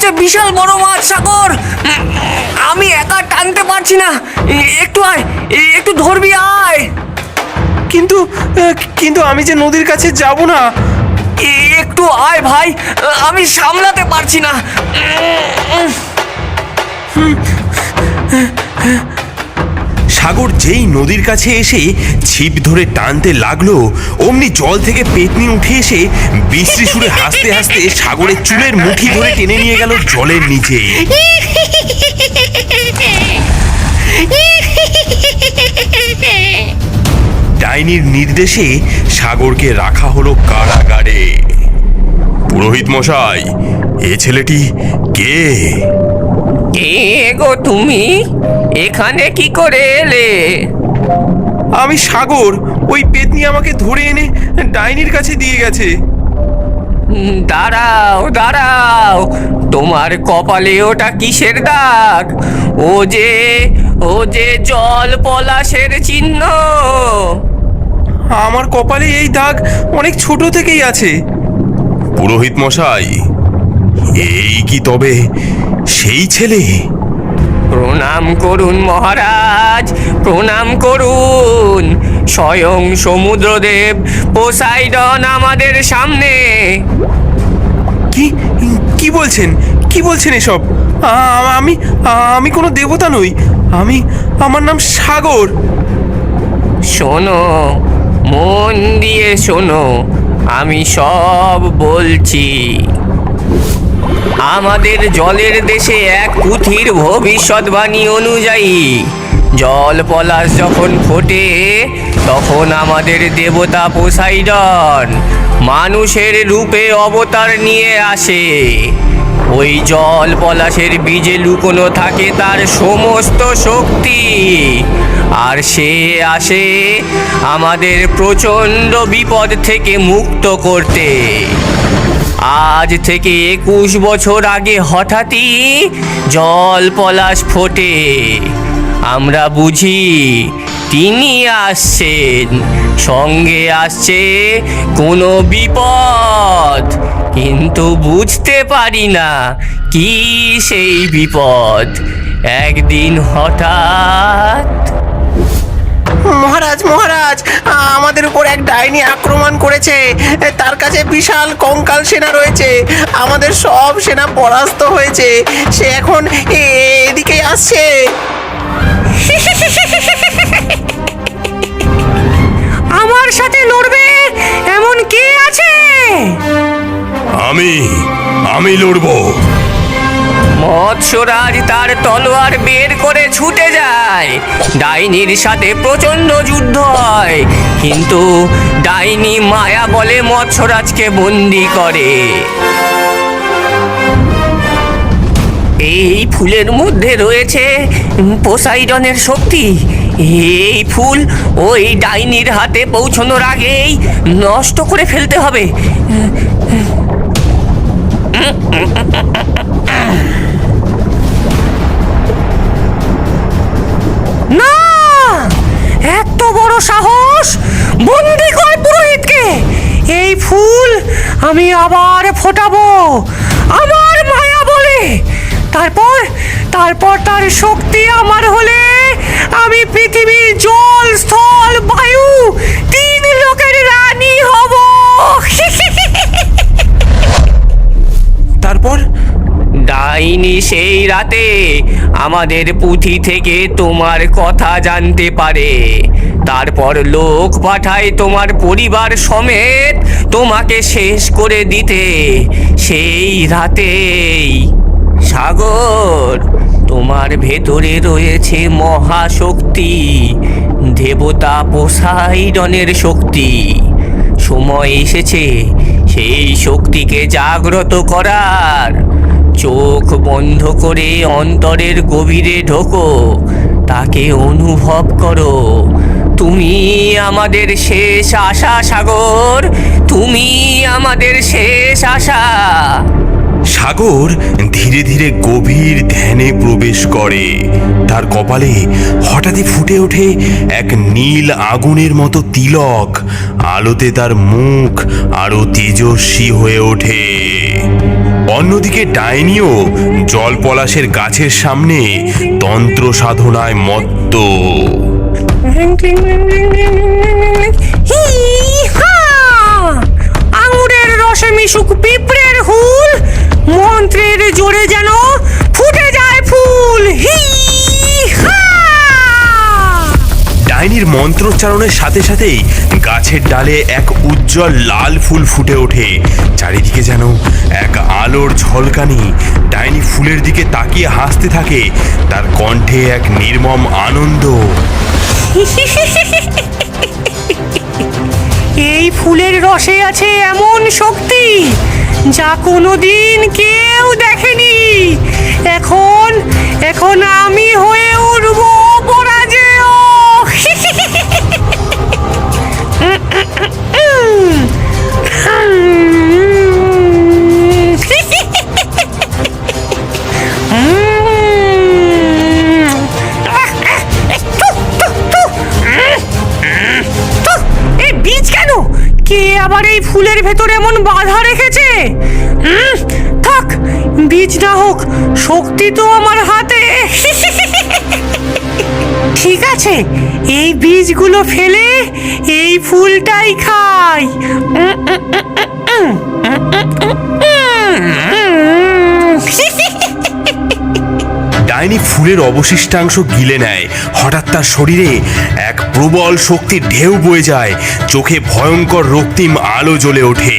হচ্ছে বিশাল বড় মাছ সাগর আমি একা টানতে পারছি না। একটু আয় একটু ধরবি আয়। কিন্তু কিন্তু আমি যে নদীর কাছে যাব না। একটু আয় ভাই আমি সামলাতে পারছি না। সাগর যেই নদীর কাছে এসে ছিপ ধরে টানতে লাগল, অমনি জল থেকে পেতনি উঠে এসে বিশ্রী সুরে হাসতে হাসতে সাগরের চুলের মুঠি ধরে টেনে নিয়ে গেল জলের নিচে। ডাইনির নির্দেশে সাগরকে রাখা হলো কারাগারে। পুরোহিত মশাই, এ ছেলেটি কে? কে গো তুমি এখানে কি করে এলে? আমি সাগর ওই পেতনি আমাকে ধরে এনে ডাইনির কাছে দিয়ে গেছে। দাঁড়াও দাঁড়াও তোমার কপালে ওটা কিসের দাগ? ও যে ও যে জল পলাশের চিহ্ন। আমার কপালে এই দাগ অনেক ছোট থেকেই আছে। পুরোহিত মশাই এই কি তবে? সেই ছেলে? প্রণাম করুন মহারাজ প্রণাম করুন। স্বয়ং সমুদ্রদেব পোসাইডন আমাদের সামনে। কি? কি বলছেন? কি বলছেন এসব? আ- আমি আমি কোনো দেবতা নই। আমি আমার নাম সাগর। শোনো মন দিয়ে শোনো আমি সব বলছি। আমাদের জলের দেশে এক পুঁথির ভবিষ্যৎবাণী অনুযায়ী, জল পলাশ যখন ফোটে, তখন আমাদের দেবতা পোসাইডন মানুষের রূপে অবতার নিয়ে আসে। ওই জল পলাশের বীজে লুকোনো থাকে তার সমস্ত শক্তি। আর সে আসে আমাদের প্রচণ্ড বিপদ থেকে মুক্ত করতে। আজ থেকে একুশ বছর আগে হঠাৎই জল পলাশ ফোটে। আমরা বুঝি তিনি আসছেন। সঙ্গে আসছে কোনো বিপদ। কিন্তু বুঝতে পারি না কি সেই বিপদ। একদিন হঠাৎ মহারাজ মহারাজ আমাদের উপর এক ডাইনি আক্রমণ করেছে। তার কাছে বিশাল কঙ্কাল সেনা রয়েছে। আমাদের সব সেনা পরাস্ত হয়েছে। সে এখন এদিকে আসছে। আমার সাথে লড়বে? এমন কে আছে? আমি আমি লড়বো। মৎস্যরাজ তার তলোয়ার বের করে ছুটে যায়। ডাইনির সাথে প্রচণ্ড যুদ্ধ হয়। কিন্তু ডাইনি মায়া বলে মৎস্যরাজকে বন্দি করে। এই ফুলের মধ্যে রয়েছে পোসাইডনের শক্তি। এই ফুল ওই ডাইনির হাতে পৌঁছানোর আগেই নষ্ট করে ফেলতে হবে। সাহস? বন্দি কর পুরোহিতকে। এই ফুল আমি আবার ফোটাবো। আমার মায়া বলে। তারপর তারপর তার শক্তি আমার হলে আমি পৃথিবীর জল স্থল বায়ু তিন লোকের রানী হব তারপর ডাইনি সেই রাতে আমাদের পুঁথি থেকে তোমার কথা জানতে পারে। তারপর লোক পাঠায় তোমার পরিবার সমেত তোমাকে শেষ করে দিতে। সেই রাতেই সাগর তোমার ভেতরে রয়েছে মহাশক্তি, দেবতা পোসাইডনের শক্তি। সময় এসেছে, সেই শক্তিকে জাগ্রত করার। চোখ বন্ধ করে অন্তরের গভীরে ঢোকো, তাকে অনুভব করো। তুমি আমাদের শেষ আশা, সাগর। তুমি আমাদের শেষ আশা। সাগর ধীরে ধীরে গভীর ধ্যানে প্রবেশ করে। তার কপালে হঠাৎই ফুটে ওঠে এক নীল আগুনের মতো তিলক। আলোতে তার মুখ আরও তেজস্বী হয়ে ওঠে। অন্যদিকে ডাইনিও জল পলাশের গাছের সামনে তন্ত্র সাধনায় মত্ত! আঙুরের রসে মিশুক পিঁপড়ের হুল, মন্ত্রের জোরে যেন মন্ত্রোচ্চারণের সাথে সাথেই গাছের ডালে এক উজ্জ্বল লাল ফুল ফুটে ওঠে। চারিদিকে যেন এক আলোর ঝলকানি। ডাইনি ফুলের দিকে তাকিয়ে হাসতে থাকে। তার কণ্ঠে এক নির্মম আনন্দ। এই ফুলের রসে আছে এমন শক্তি যা কোনোদিন কেউ দেখেনি। এখন এখন আমি কে আবার এই ফুলের ভেতর এমন বাধা রেখেছে থাক বীজ না হোক শক্তি তো আমার হাতে ঠিক আছে এই বীজগুলো ফেলে এই ফুলটাই খাই ডাইনি ফুলের অবশিষ্টাংশ গিলে নেয়। হঠাৎ তার শরীরে এক প্রবল শক্তির ঢেউ বয়ে যায়। চোখে ভয়ঙ্কর রক্তিম আলো জ্বলে ওঠে।